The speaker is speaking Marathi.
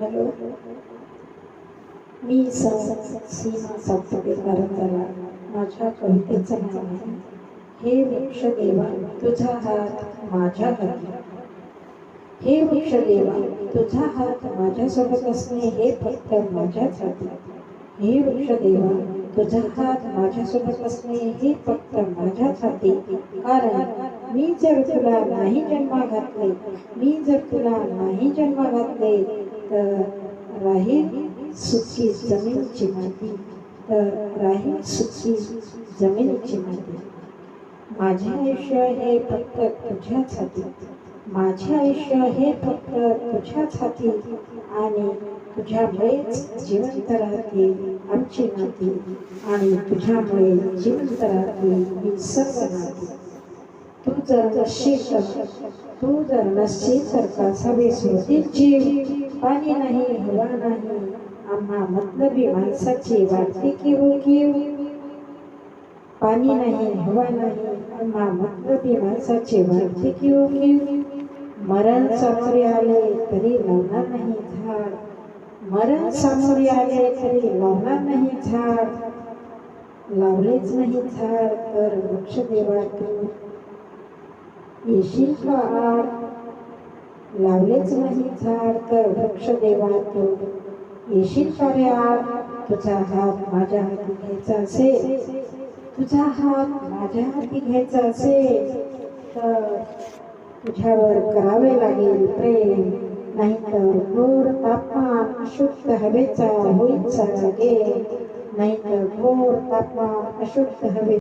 हॅलो. मी सीमा सातपुते कारंजाला माझ्या कवितेचं नाव आहे हे वृक्ष देवा तुझा हात माझ्या हाती. हे वृक्ष देवा तुझा हात माझ्यासोबत असणे हे फक्त माझ्याच हाती. हे वृक्ष देवा तुझा हात माझ्यासोबत असणे हे फक्त माझ्याच हाती. कारण मी जर तुला नाही जन्मा घातले मी जर तुला नाही जन्मा घातले तर राहील सुखी जमीनची माती. तर राहील सुखी जमीनची माती. माझे आयुष्य हे फक्त तुझ्याच हाती. माझे आयुष्य हे फक्त तुझ्याच हाती. आणि तुझ्यामुळेच जिवंत राहते आमची नाती आणि तुझ्यामुळे जिवंत राहते मी सर्व नाती तू जर नसशील तर तू जर नसशील तर कासावे सोडतील जीव? पाणी नाही हवा नाही. आम्हा मतलबी माणसाची वाटते हो की हो पाणी नाही हवा नाही. आम्हा मतलबी माणसाची वाटते की हो, हो. मरण समोर आले तरी लावणार नाही झाड. मरण सामोरे आले तरी लावणार नाही झाड. लावलेच नाही झाड तर वृक्ष देवा तू येशील का आड? लावलेच नाही झाड तर वृक्ष देवा तू येशील का रे तुझा हात माझ्या हाती घ्यायचा असेल. तुझा हात माझ्या हाती घ्यायचा असेल तर तुझ्यावर करावे लागेल प्रेम. नाहीतर घोर तापमान अशुद्ध हवेचा होईल सारा नाही नाहीतर घोर तापमान अशुद्ध हवे